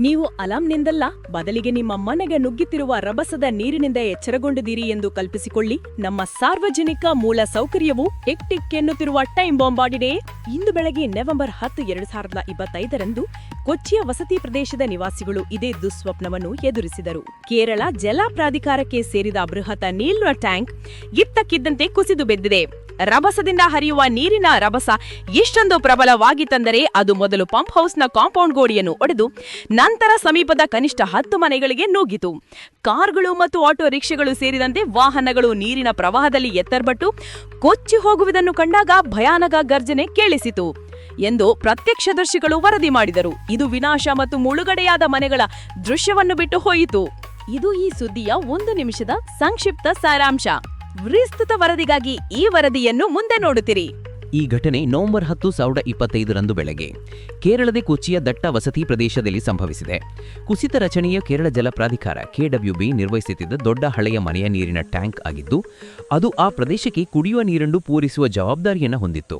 ನೀವು ಅಲಾಂನಿಂದಲ್ಲ ಬದಲಿಗೆ ನಿಮ್ಮ ಮನೆಗೆ ನುಗ್ಗುತ್ತಿರುವ ರಭಸದ ನೀರಿನಿಂದ ಎಚ್ಚರಗೊಂಡಿದ್ದೀರಿ ಎಂದು ಕಲ್ಪಿಸಿಕೊಳ್ಳಿ. ನಮ್ಮ ಸಾರ್ವಜನಿಕ ಮೂಲ ಸೌಕರ್ಯವು ಟಿಕ್ ಎನ್ನುತ್ತಿರುವ ಟೈಮ್ ಬಾಂಬ್ ಆಡಿದೆ ಇಂದು ಬೆಳಗ್ಗೆ ನವೆಂಬರ್ ಹತ್ತು, ಎರಡು ಸಾವಿರದ ಇಪ್ಪತ್ತೈದರಂದು ಕೊಚ್ಚಿಯ ವಸತಿ ಪ್ರದೇಶದ ನಿವಾಸಿಗಳು ಇದೇ ದುಸ್ವಪ್ನವನ್ನು ಎದುರಿಸಿದರು. ಕೇರಳ ಜಲ ಪ್ರಾಧಿಕಾರಕ್ಕೆ ಸೇರಿದ ಬೃಹತ್ ನೀಲ್ವ ಟ್ಯಾಂಕ್ ಇದ್ದಕ್ಕಿದ್ದಂತೆ ಕುಸಿದು ಬಿದ್ದಿದೆ. ರಭಸದಿಂದ ಹರಿಯುವ ನೀರಿನ ರಭಸ ಪ್ರಬಲವಾಗಿ ಪ್ರಬಲವಾಗಿತ್ತಂದರೆ ಅದು ಮೊದಲು ಪಂಪ್ ಹೌಸ್ನ ಕಾಂಪೌಂಡ್ ಗೋಡೆಯನ್ನು ಒಡೆದು ನಂತರ ಸಮೀಪದ ಕನಿಷ್ಠ ಹತ್ತು ಮನೆಗಳಿಗೆ ನುಗ್ಗಿತು. ಕಾರ್ಗಳು ಮತ್ತು ಆಟೋ ರಿಕ್ಷೆಗಳು ಸೇರಿದಂತೆ ವಾಹನಗಳು ನೀರಿನ ಪ್ರವಾಹದಲ್ಲಿ ಎತ್ತರ್ಬಟ್ಟು ಕೊಚ್ಚಿ ಹೋಗುವುದನ್ನು ಕಂಡಾಗ ಭಯಾನಕ ಗರ್ಜನೆ ಕೇಳಿಸಿತು ಎಂದು ಪ್ರತ್ಯಕ್ಷದರ್ಶಿಗಳು ವರದಿ ಮಾಡಿದರು. ಇದು ವಿನಾಶ ಮತ್ತು ಮುಳುಗಡೆಯಾದ ಮನೆಗಳ ದೃಶ್ಯವನ್ನು ಬಿಟ್ಟು ಹೋಯಿತು. ಇದು ಈ ಸುದ್ದಿಯ ಒಂದು ನಿಮಿಷದ ಸಂಕ್ಷಿಪ್ತ ಸಾರಾಂಶ. ವಿಸ್ತೃತ ವರದಿಗಾಗಿ ಈ ವರದಿಯನ್ನು ಮುಂದೆ ನೋಡುತ್ತಿರಿ. ಈ ಘಟನೆ ನವೆಂಬರ್ ಹತ್ತು, ಸಾವಿರದ ಇಪ್ಪತ್ತೈದರಂದು ಬೆಳಗ್ಗೆ ಕೇರಳದ ಕೊಚ್ಚಿಯ ದಟ್ಟ ವಸತಿ ಪ್ರದೇಶದಲ್ಲಿ ಸಂಭವಿಸಿದೆ. ಕುಸಿತ ರಚನೆಯ ಕೇರಳ ಜಲ ಪ್ರಾಧಿಕಾರ ಕೆಡಬ್ಲ್ಯೂಬಿ ನಿರ್ವಹಿಸುತ್ತಿದ್ದ ದೊಡ್ಡ ಹಳೆಯ ಮನೆಯ ನೀರಿನ ಟ್ಯಾಂಕ್ ಆಗಿದ್ದು, ಅದು ಆ ಪ್ರದೇಶಕ್ಕೆ ಕುಡಿಯುವ ನೀರನ್ನು ಪೂರೈಸುವ ಜವಾಬ್ದಾರಿಯನ್ನು ಹೊಂದಿತ್ತು.